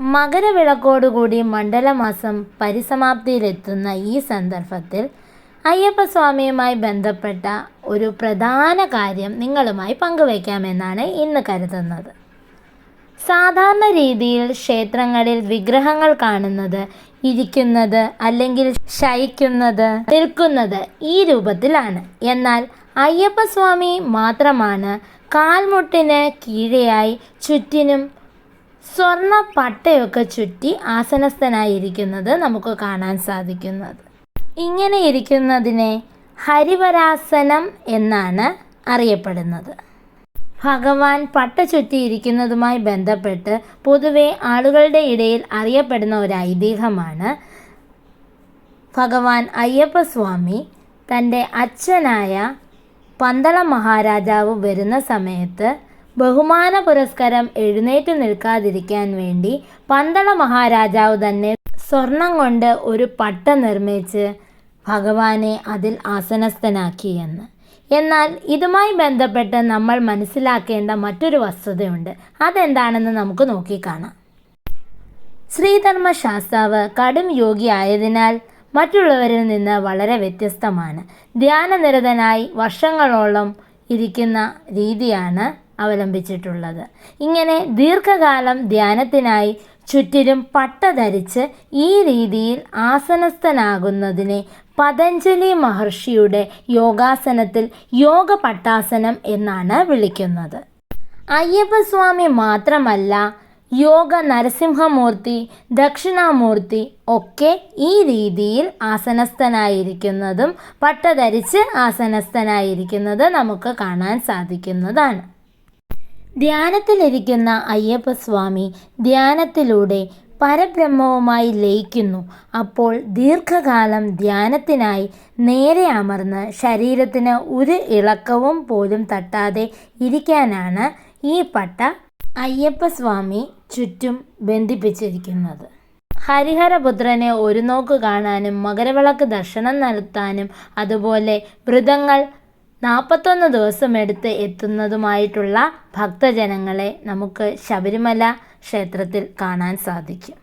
മകരവിളക്കോടുകൂടി മണ്ഡലമാസം പരിസമാപ്തിയിലെത്തുന്ന ഈ സന്ദർഭത്തിൽ അയ്യപ്പസ്വാമിയുമായി ബന്ധപ്പെട്ട ഒരു പ്രധാന കാര്യം നിങ്ങളുമായി പങ്കുവയ്ക്കാമെന്നാണ് ഇന്ന് കരുതുന്നത്. സാധാരണ രീതിയിൽ ക്ഷേത്രങ്ങളിൽ വിഗ്രഹങ്ങൾ കാണുന്നത് ഇരിക്കുന്നത് അല്ലെങ്കിൽ ശയിക്കുന്നത് നിൽക്കുന്നത് ഈ രൂപത്തിലാണ്. എന്നാൽ അയ്യപ്പസ്വാമി മാത്രമാണ് കാൽമുട്ടിന് കീഴെയായി ചുറ്റിനും സ്വർണ പട്ടയൊക്കെ ചുറ്റി ആസനസ്ഥനായിരിക്കുന്നത് നമുക്ക് കാണാൻ സാധിക്കുന്നത്. ഇങ്ങനെ ഇരിക്കുന്നതിനെ ഹരിവരാസനം എന്നാണ് അറിയപ്പെടുന്നത്. ഭഗവാൻ പട്ട ചുറ്റിയിരിക്കുന്നതുമായി ബന്ധപ്പെട്ട് പൊതുവെ ആളുകളുടെ ഇടയിൽ അറിയപ്പെടുന്ന ഒരു ഐതിഹ്യമാണ് ഭഗവാൻ അയ്യപ്പസ്വാമി തന്റെ അച്ഛനായ പന്തള മഹാരാജാവ് വരുന്ന സമയത്ത് ബഹുമാന പുരസ്കാരം എഴുന്നേറ്റ് നിൽക്കാതിരിക്കാൻ വേണ്ടി പന്തള മഹാരാജാവ് തന്നെ സ്വർണം കൊണ്ട് ഒരു പട്ട നിർമ്മിച്ച് ഭഗവാനെ അതിൽ ആസനസ്ഥനാക്കി എന്ന്. എന്നാൽ ഇതുമായി ബന്ധപ്പെട്ട് നമ്മൾ മനസ്സിലാക്കേണ്ട മറ്റൊരു വസ്തുതയുണ്ട്. അതെന്താണെന്ന് നമുക്ക് നോക്കിക്കാണാം. ശ്രീധർമ്മശാസ്താവ് കടും യോഗി ആയതിനാൽ മറ്റുള്ളവരിൽ നിന്ന് വളരെ വ്യത്യസ്തമാണ്. ധ്യാനനിരതനായി വർഷങ്ങളോളം ഇരിക്കുന്ന രീതിയാണ് അവലംബിച്ചിട്ടുള്ളത്. ഇങ്ങനെ ദീർഘകാലം ധ്യാനത്തിനായി ചുറ്റിലും പട്ട ധരിച്ച് ഈ രീതിയിൽ ആസനസ്ഥനാകുന്നതിനെ പതഞ്ജലി മഹർഷിയുടെ യോഗാസനത്തിൽ യോഗ പട്ടാസനം എന്നാണ് വിളിക്കുന്നത്. അയ്യപ്പസ്വാമി മാത്രമല്ല യോഗ നരസിംഹമൂർത്തി ദക്ഷിണാമൂർത്തി ഒക്കെ ഈ രീതിയിൽ ആസനസ്ഥനായിരിക്കുന്നതും പട്ട ധരിച്ച് ആസനസ്ഥനായിരിക്കുന്നത് നമുക്ക് കാണാൻ സാധിക്കുന്നതാണ്. ധ്യാനത്തിലിരിക്കുന്ന അയ്യപ്പസ്വാമി ധ്യാനത്തിലൂടെ പരബ്രഹ്മവുമായി ലയിക്കുന്നു. അപ്പോൾ ദീർഘകാലം ധ്യാനത്തിനായി നേരെ അമർന്ന് ശരീരത്തിന് ഒരു ഇളക്കവും പോലും തട്ടാതെ ഇരിക്കാനാണ് ഈ പട്ട അയ്യപ്പസ്വാമി ചുറ്റും ബന്ധിപ്പിച്ചിരിക്കുന്നത്. ഹരിഹരപുത്രനെ ഒരു നോക്ക് കാണാനും മകരവിളക്ക് ദർശനം നടത്താനും അതുപോലെ വ്രതങ്ങൾ നാൽപ്പത്തൊന്ന് ദിവസമെടുത്ത് എത്തുന്നതുമായിട്ടുള്ള ഭക്തജനങ്ങളെ നമുക്ക് ശബരിമല ക്ഷേത്രത്തിൽ കാണാൻ സാധിക്കും.